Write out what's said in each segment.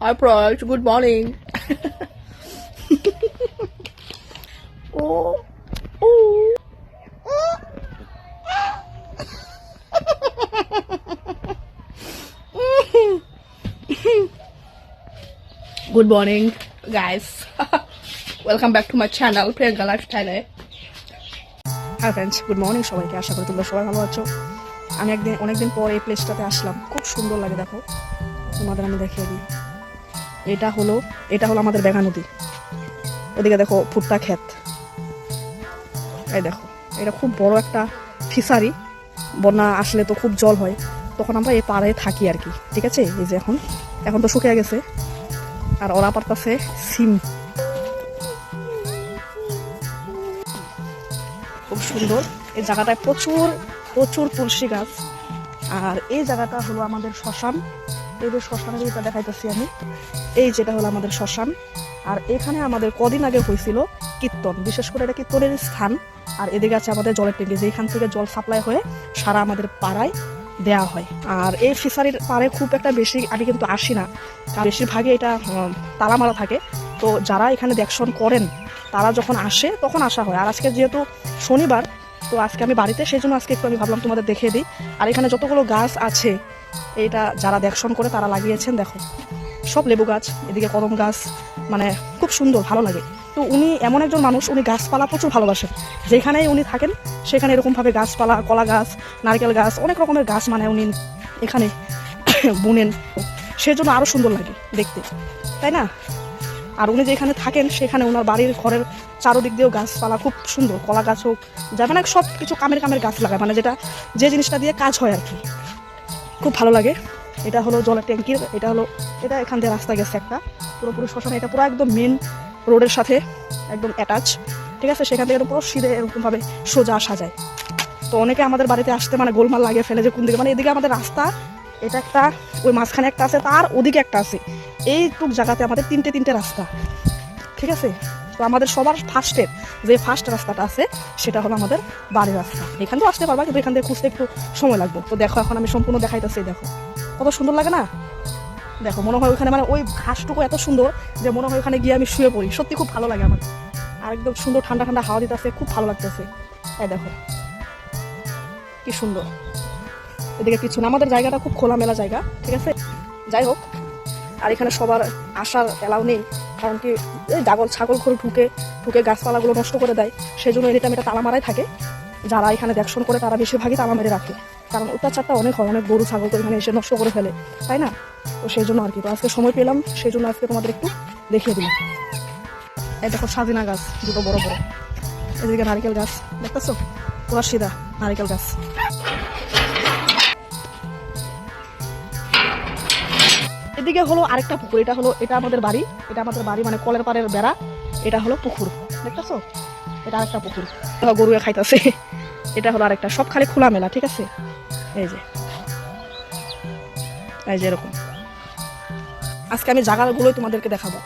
Hi, Praj. Good morning. oh, oh. Good morning, guys. Welcome back to my channel, Priyanka Lifestyle. হ্যাঁ friends good morning সবাইকে আশা করি তোমরা সবাই ভালো আছো আমি একদিন অনেকদিন পর এই প্লেসটাতে আসলাম খুব সুন্দর লাগে দেখো তোমাদের আমি দেখিয়ে দিই এটা হলো এটা হলো আমাদের বেগা নদী। ওদিকে দেখো ভুট্টা ক্ষেত। এই দেখো, এটা খুব বড় একটা ফিসারি বন্যা আসলে তো খুব জল হয়। তখন আমরা এই পাড়ে থাকি আর কি, ঠিক আছে? এই যে এখন এখন তো শুকিয়ে গেছে। আর ওরা পারতাছে সিম। খুব সুন্দর। এই জায়গাটায় প্রচুর প্রচুর তুলসী গাছ। আর এই জায়গাটা হলো আমাদের শ্মশান। এই শ্মশানের যেটা দেখাইতেছি আমি। এই যেটা হলো আমাদের শ্মশান। আর এখানে আমাদের কদিন আগে হয়েছিল কীর্তন বিশেষ করে এটা কীর্তনের স্থান। আর এদিকে আছে আমাদের জলের ট্যাঙ্কি যেখান থেকে জল সাপ্লাই হয়ে সারা আমাদের পাড়ায় দেয়া হয়। আর এই ফিশারির পাড়ে খুব একটা বেশি আমি কিন্তু আসি না। বেশিরভাগই এটা উম, তালা মারা থাকে। তো যারা এখানে দেখশন করেন তারা যখন আসে তখন আসা হয়। আর আজকে যেহেতু শনিবার তো আজকে আমি বাড়িতে সেই জন্য আজকে একটু আমি ভাবলাম তোমাদের দেখিয়ে দিই। আর এখানে যতগুলো গাছ আছে এটা যারা দেখশন করে তারা লাগিয়েছেন, দেখো। সব লেবু গাছ, এদিকে কদম গাছ মানে খুব সুন্দর, ভালো লাগে। তো উনি এমন একজন মানুষ, উনি গাছপালা প্রচুর ভালোবাসেন। যেখানেই উনি থাকেন, সেখানে এরকমভাবে গাছপালা, কলা গাছ, নারকেল গাছ, অনেক রকমের গাছ মানে উনি এখানে বুনেন। সেজন্য আরও সুন্দর লাগে দেখতে, তাই না? আর উনি যেখানে থাকেন, সেখানে ওনার বাড়ির ঘরের চারোদিক দিয়েও গাছপালা খুব সুন্দর, কলা গাছ হোক যা মানে সব কিছু কামের কামের গাছ লাগায় মানে যেটা যে জিনিসটা দিয়ে কাজ হয় আর কি। খুব ভালো লাগে। এটা হলো জলের ট্যাঙ্কির, এটা হলো, এটা এখান দিয়ে রাস্তা গেছে একটা। পুরোপুরি শ্মশান, এটা পুরো একদম মেন রোডের সাথে একদম অ্যাটাচ ঠিক আছে? সেখান থেকে পুরো সিধে এরকমভাবে সোজা আসা যায়। তো অনেকে আমাদের বাড়িতে আসতে মানে গোলমাল লাগিয়ে ফেলে যে কোন দিকে মানে এদিকে আমাদের রাস্তা, এটা একটা, ওই মাঝখানে একটা আছে, তার ওদিকে একটা আছে। এইটুক জায়গাতে আমাদের তিনটে তিনটে রাস্তা। ঠিক আছে? তো আমাদের সবার ফার্স্টের যে ফার্স্ট রাস্তাটা আছে, সেটা হলো আমাদের বাড়ির রাস্তা। এখান থেকে আসতে পারবা, কিন্তু এখান থেকে খুঁজতে একটু সময় লাগবে। তো দেখো, এখন আমি সম্পূর্ণ দেখাইতেছি, দেখো। কত সুন্দর লাগে না? দেখো, মনে হয় ওখানে মানে ওই ঘাসটুকু এত সুন্দর যে মনে হয় ওখানে গিয়ে আমি শুয়ে পড়ি। সত্যি খুব ভালো লাগে আমার। আর একদম সুন্দর ঠান্ডা ঠান্ডা হাওয়া দিতেছে, খুব ভালো লাগতেছে। এই দেখো। কি সুন্দর। এদিকে কিছু না, আমাদের জায়গাটা খুব খোলামেলা জায়গা, ঠিক আছে? যাই হোক, আর এখানে সবার আসার এলাও নেই। কারণ কি, এই ছাগল ছাগল ঘরে ঢুকে ঢুকে গাছপালাগুলো নষ্ট করে দেয় সেই জন্য এনিটাইম এটা তালা মারাই থাকে। যারা এখানে দেখশন করে, তারা বেশিরভাগই তালা মেরে রাখে। কারণ অত্যাচারটা অনেক হয়, অনেক গরু, ছাগল এখানে এসে নষ্ট করে ফেলে, তাই না? তো সেই জন্য আর কি, তো আজকে সময় পেলাম সেই জন্য আজকে তোমাদের একটু দেখিয়ে দিলাম। এই দেখো সাজিনা গাছ, দুটো বড় বড়। এদিকে নারিকেল গাছ, দেখতেছো? পুরা সিধা নারিকেল গাছ। এদিকে হলো আরেকটা পুকুর, এটা হলো এটা আমাদের বাড়ি, এটা আমাদের বাড়ি মানে কলের পাড়ের বেড়া, এটা হলো পুকুর, দেখতেছো? এটা আরেকটা পুকুর। গরু খাইতেছে। এটা হলো আরেকটা, সব খালি খোলা মেলা ঠিক আছে? এই যে। এই যে এরকম। আজকে আমি জায়গাগুলোই তোমাদেরকে দেখাবো।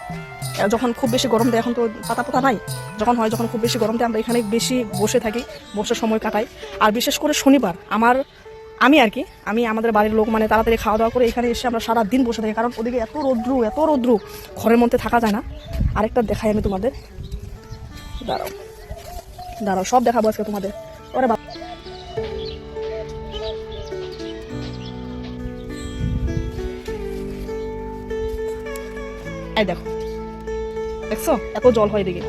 যখন খুব বেশি গরম দেয়, এখন তো পাতা পাতা নাই। যখন হয়, যখন খুব বেশি গরম দেয়, আমরা এখানে বেশি বসে থাকি, বসে সময় কাটাই। আর বিশেষ করে শনিবার, আমার আমি আর কি, আমি আমাদের বাড়ির লোক মানে তাড়াতাড়ি খাওয়া দাওয়া করে এখানে এসে আমরা সারা দিন বসে থাকি, কারণ ওদিকে এত রৌদ্রু এত রৌদ্রু, ঘরের মধ্যে থাকা যায় না। আরেকটা দেখাই আমি তোমাদের। দাঁড়াও দাঁড়াও, সব দেখাবো আজকে তোমাদের। ওরে এই দেখো, দেখছ? এত জল হয় এদিকে।